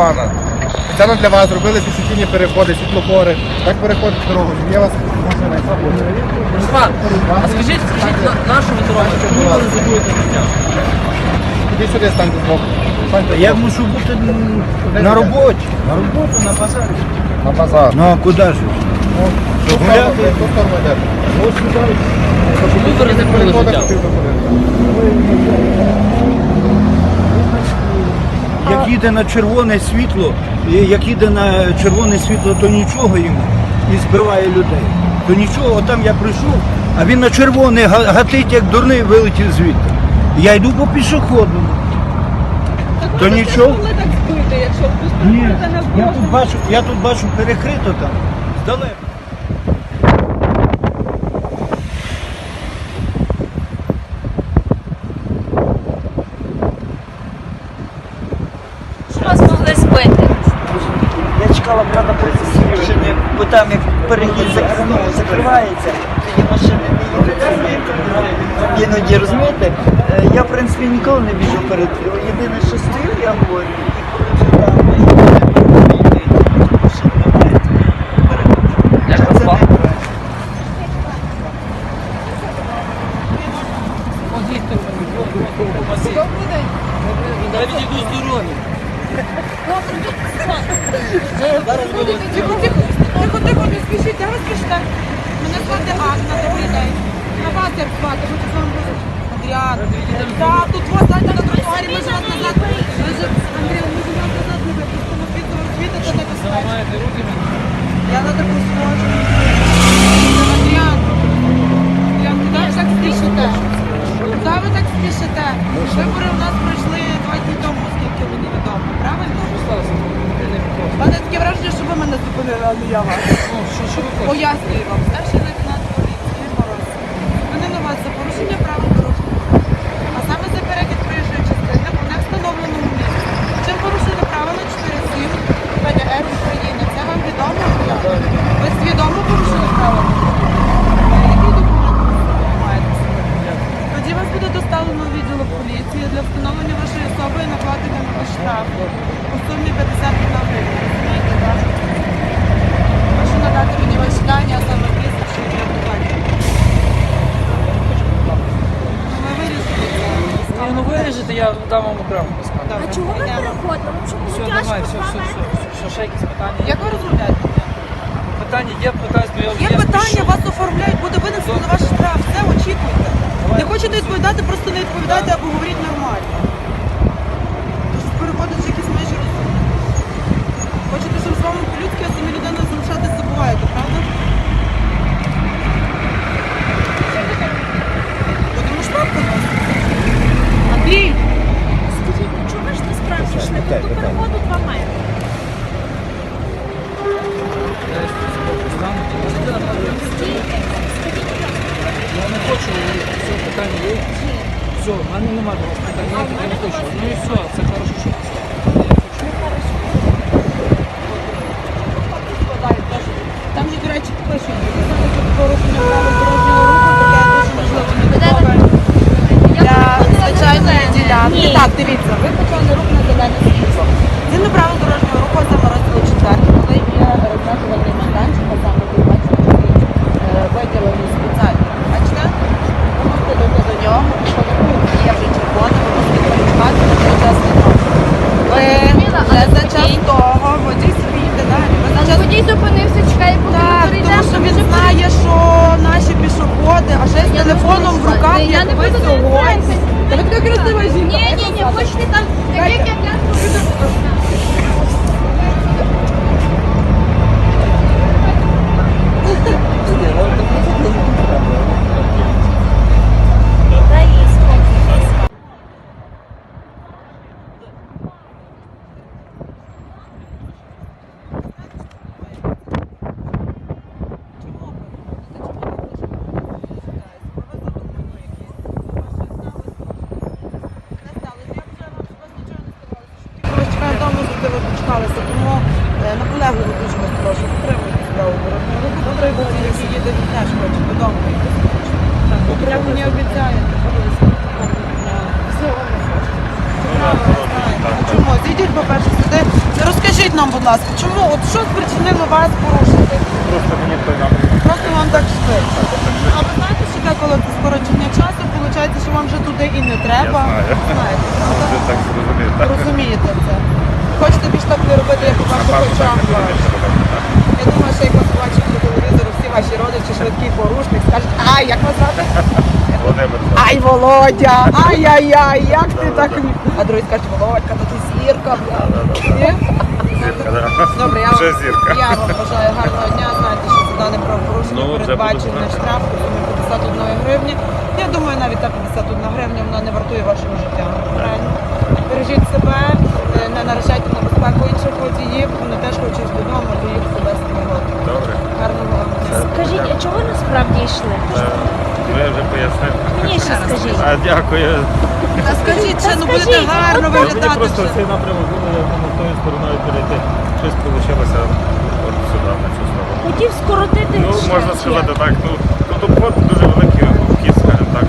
пана. Спеціально для вас зробили пішохідні переходи, світлофори. Так переходить дорогу. Є вас машина, яка буде. Руслан, а скажіть, скажіть на нашому дорогу, чому ви не забудете життя? Іди сюди, станьте збоку. Станьте Я збоку. мушу бути м, на роботі. На роботу, на базарі. на базар. Ну а куди ж? Що гуляти? Сюди. Чому ви ризикнули життя? Їде на червоне світло, і як їде на червоне світло, то нічого йому і збиває людей. То нічого, отам я прийшов, а він на червоне гатить, як дурний вилетів звідти. Я йду по пішохідному. То нічого. Ні, я тут бачу, я тут бачу перекрито там. Здалека. Що вас могли збити? Я чекала, правда, присутні, бо там як перехід ну, закривається, тоді машини не їдуть. Іноді розумієте, Е, я в принципі ніколи не біжу перед. Єдине, що стою, я говорю, і коли там їде, машин немає, Тихо, тихо, тихо, тихо, не спішіть, де ви? Мене звати Анна, добрий. На вас як звати, хочу з вами говорити. Адріан. Так, тут вас дайте на тротуарі, ми ж вас назад. Ми Андрій, ми ж вас назад не випустимо. Світите небезпечно. Я на таку схожу. Пояснюю вам. Старший лейтенант поліції Мороз. На вас за порушення правил дорожнього. А саме за перехід проїжджої частини у не встановленому місці. Чим порушили правила 4.7 ПДР України. Це вам відомо? Ви свідомо порушили правила? Який документ ви маєте? Тоді вас буде доставлено в відділок поліції для встановлення вашої особи і накладення на ваш штраф у сумі 51 гривень. Розумієте, так? Прошу надати мені ваші дані, а саме прізвище і документи. Ну, ми вирішили це. Ні, ну виріжете, я дам вам окремо розкажу. А чого ви переходимо? Все, тяжко давай, все, все, все. Що, ще якісь питання? Як ви розмовляєте? Питання є, питаюсь, бо я Є питання, вас оформляють, буде винесено на ваш штраф. Все, очікуйте. Не хочете відповідати, просто не відповідайте або говоріть нормально. Тож переходить якісь межі розуму. Хочете, щоб з вами по-людськи, а самі людиною залишатись забуваєте, правда? Будемо штраф поносити. Андрій! Скажіть, ну чого ви ж насправді йшли? Тут до переходу два метри. Я не хочу говорити, все, питання є. Все, в мене немає до вас питань, не хочу. Ну і все, це хорошо, що Там же, до речі, пишуть, що порушення правил дорожнього руху, таке дуже можливо не для звичайної ділянки. Так, дивіться, ви почали рух на зелене світло. Він правил дорожнього руху саме розділу 4, коли є розмежувальний майданчик, а саме ви бачите, такий, е, виділений спеціально. Бачите? Ви можете дойти до нього, коли є вже червоне, ви можете перечекати на цей час світло. Ви не за час того, водій собі йде далі. Ви за час Водій зупинився, чекає, поки так, ми перейдемо. тому що він знає, що наші пішоходи, а ще з телефоном в руках, Я як не ви буду сьогодні. Та ви така красива жінка. Ні, ні, ні, хочете там, так як я Дай їй спокій. Ми чекаємо вдома, ви почекалися, тому е, наполегливо дуже вас прошу, підтримуйте справу руху. Добре, водій, який їде, він теж хоче додому. Так, прямо не обіцяєте. Всього. Чому? Зійдіть, по-перше, сюди. Розкажіть нам, будь ласка, чому? От що спричинило вас порушити? Просто мені той нам. Просто вам так швидше. А ви знаєте, що деколи це скорочення часу, виходить, що вам вже туди і не треба. Я знаю. Знаєте. Так? Розумієте це. Хочете більш так не робити, як у ваших очах. Я думаю, що як вас бачать по телевізору, всі ваші родичі, швидкий порушник, скажуть, ай, як вас звати? Володимир. Ай, Володя! Ай-яй-яй, як ти так? А другий скаже, Володька, то ти зірка. Ні? Зірка, да. Добре, я Вже вам, зірка. я вам бажаю гарного дня. Знаєте, що за дане правопорушення Ну, передбачений буду штраф у сумі 51 гривні. Я думаю, навіть та 51 гривня вона не вартує вашого життя. Правильно? Бережіть себе, наражайте на безпеку інших водіїв, вони теж хочуть додому, то їх себе. негоду. Добре. Гарного вам. Скажіть, а чого насправді йшли? Е, вже пояснили. Мені ще скажіть. А дякую. Ну, Та скажіть, ще, ну будете гарно ну, Мені просто цей напрямок було, я тою стороною перейти. Щось вийшло от сюди, на цю сторону. Хотів скоротити Ну, можна сказати так, ну, ну тут дуже великий вхід, скажімо так.